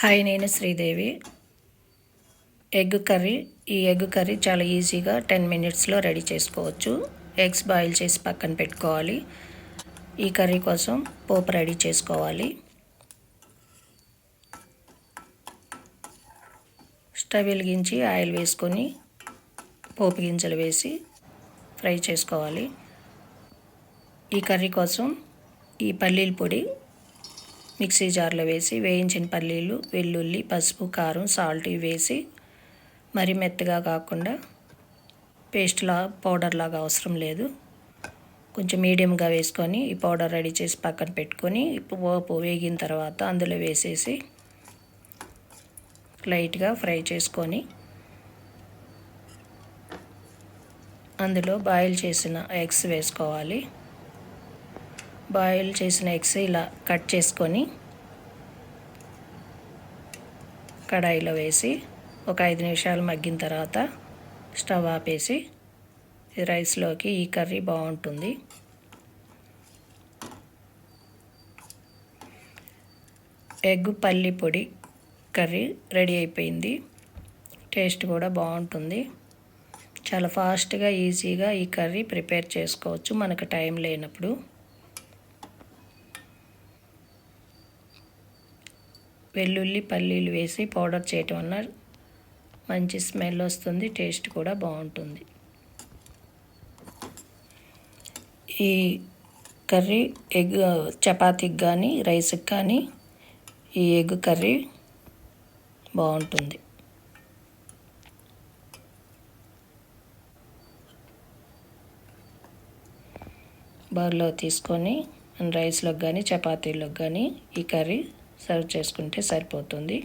Hi నేను Sridevi. Egg curry ఈ egg curry చాలా ఈజీగా టెన్ మినిట్స్లో రెడీ చేసుకోవచ్చు. ఎగ్స్ బాయిల్ చేసి పక్కన పెట్టుకోవాలి. ఈ కర్రీ కోసం పోపు రెడీ చేసుకోవాలి. స్టవ్ వెలిగించి ఆయిల్ వేసుకొని పోపు గింజలు వేసి ఫ్రై చేసుకోవాలి. ఈ కర్రీ కోసం ఈ పల్లీల పొడి మిక్సీ జార్లో వేసి వేయించిన పల్లీలు వెల్లుల్లి పసుపు కారం సాల్ట్ వేసి మరి మెత్తగా కాకుండా పేస్ట్లా పౌడర్ లాగా అవసరం లేదు. కొంచెం మీడియంగా వేసుకొని ఈ పౌడర్ రెడీ చేసి పక్కన పెట్టుకొని పోపు వేగిన తర్వాత అందులో వేసేసి లైట్గా ఫ్రై చేసుకొని అందులో బాయిల్ చేసిన ఎగ్స్ వేసుకోవాలి. బాయిల్ చేసిన ఎగ్స్ ఇలా కట్ చేసుకొని కడాయిలో వేసి ఒక ఐదు నిమిషాలు మగ్గిన తర్వాత స్టవ్ ఆపేసి రైస్లోకి ఈ కర్రీ బాగుంటుంది. ఎగ్ పల్లి పొడి కర్రీ రెడీ అయిపోయింది. టేస్ట్ కూడా బాగుంటుంది. చాలా ఫాస్ట్గా ఈజీగా ఈ కర్రీ ప్రిపేర్ చేసుకోవచ్చు. మనకు టైం లేనప్పుడు వెల్లుల్లి పల్లీలు వేసి పౌడర్ చేయటం వల్ల మంచి స్మెల్ వస్తుంది టేస్ట్ కూడా బాగుంటుంది. ఈ కర్రీ ఎగ్ చపాతీకి కానీ రైస్కి కానీ ఈ ఎగ్ కర్రీ బాగుంటుంది. బౌల్లో తీసుకొని రైస్లోకి కానీ చపాతీలోకి కానీ ఈ కర్రీ సర్వ్ చేసుకుంటే సరిపోతుంది.